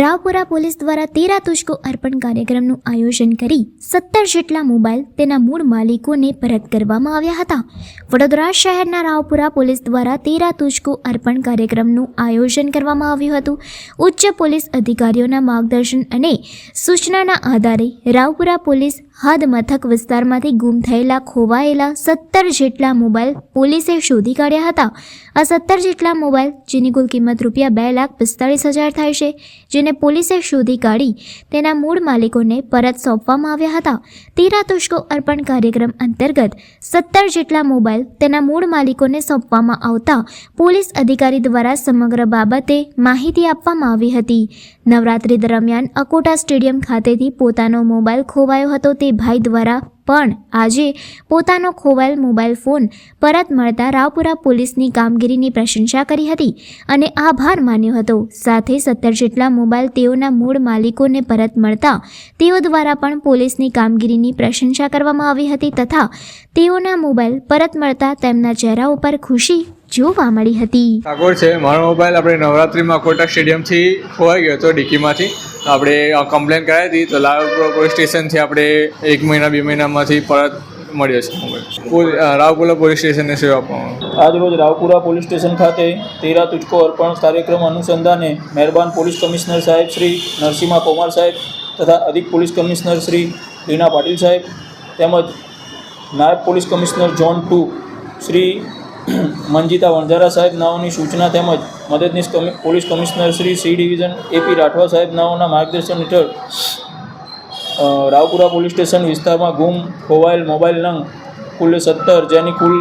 Raopura police દ્વારા તેરા તુષ્કો અર્પણ કાર્યક્રમનું આયોજન કરી સત્તર જેટલા મોબાઈલ તેના મૂળ માલિકોને પરત કરવામાં આવ્યા હતા. વડોદરા શહેરના રાવપુરા પોલીસ દ્વારા તેરા તુષ્કો અર્પણ કાર્યક્રમનું આયોજન કરવામાં આવ્યું હતું. ઉચ્ચ પોલીસ અધિકારીઓના માર્ગદર્શન અને સૂચનાના આધારે રાવપુરા પોલીસ હદ મથક વિસ્તારમાંથી ગુમ થયેલા, ખોવાયેલા સત્તર જેટલા મોબાઈલ પોલીસે શોધી કાઢ્યા હતા. આ સત્તર જેટલા મોબાઈલ, જેની કુલ કિંમત રૂપિયા બે લાખ પિસ્તાળીસ હજાર થાય છે, જેને પોલીસે શોધી કાઢી તેના મૂળ માલિકોને પરત સોંપવામાં આવ્યા હતા. તેરા તુષ્કો અર્પણ કાર્યક્રમ અંતર્ગત સત્તર જેટલા મોબાઈલ તેના મૂળ માલિકોને સોંપવામાં આવતા પોલીસ અધિકારી દ્વારા સમગ્ર બાબતે માહિતી આપવામાં આવી હતી. નવરાત્રી દરમિયાન અકોટા સ્ટેડિયમ ખાતેથી પોતાનો મોબાઈલ ખોવાયો હતો તે ભાઈ દ્વારા. પણ આજે પોતાનો ખોવાયેલ મોબાઈલ ફોન પરત મળતા રાવપુરા પોલીસની કામગીરીની પ્રશંસા કરી હતી અને આભાર માન્યો હતો. સાથે સત્તર જેટલા મોબાઈલ તેઓના મૂળ માલિકોને પરત મળતા તેઓ દ્વારા પણ પોલીસની કામગીરીની પ્રશંસા કરવામાં આવી હતી તથા તેઓના મોબાઈલ પરત મળતા તેમના ચહેરા ઉપર ખુશી જોવા મળી હતી. ઠાકોર છે, મારો મોબાઈલ આપણે નવરાત્રિમાં કોટા સ્ટેડિયમથી ખોવાઈ ગયો હતો ડિક્કીમાંથી તો આપણે કમ્પ્લેન કરાવી હતી, તો લાલપુર પોલીસ સ્ટેશનથી આપણે એક મહિના, બે મહિનામાંથી પરત મળ્યો છે રાવપુરા પોલીસ સ્ટેશનને સેવા આપવામાં આજરોજ રાવપુરા પોલીસ સ્ટેશન ખાતે તેરા તુચકો અર્પણ કાર્યક્રમ અનુસંધાને મહેરબાન પોલીસ કમિશનર સાહેબ શ્રી નરસિંહા કુમાર સાહેબ તથા અધિક પોલીસ કમિશનર શ્રી રીના પાટીલ સાહેબ તેમજ નાયબ police commissioner zone two Shri Manjita Vanzara સાહેબ નાઓની સૂચના તેમજ મદદનીશ police commissioner Shri C division A P Rathva સાહેબ નાઓના માર્ગદર્શન હેઠળ રાવપુરા પોલીસ સ્ટેશન વિસ્તારમાં ગુમ, ખોવાયેલ મોબાઈલ નંગ કુલ સત્તર, જેની કુલ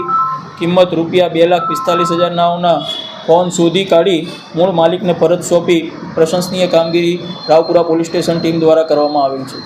કિંમત રૂપિયા બે લાખ પિસ્તાલીસ હજાર નાઓના ફોન શોધી કાઢી મૂળ માલિકને પરત સોંપી પ્રશંસનીય કામગીરી રાવપુરા પોલીસ સ્ટેશન ટીમ દ્વારા કરવામાં આવેલ છે.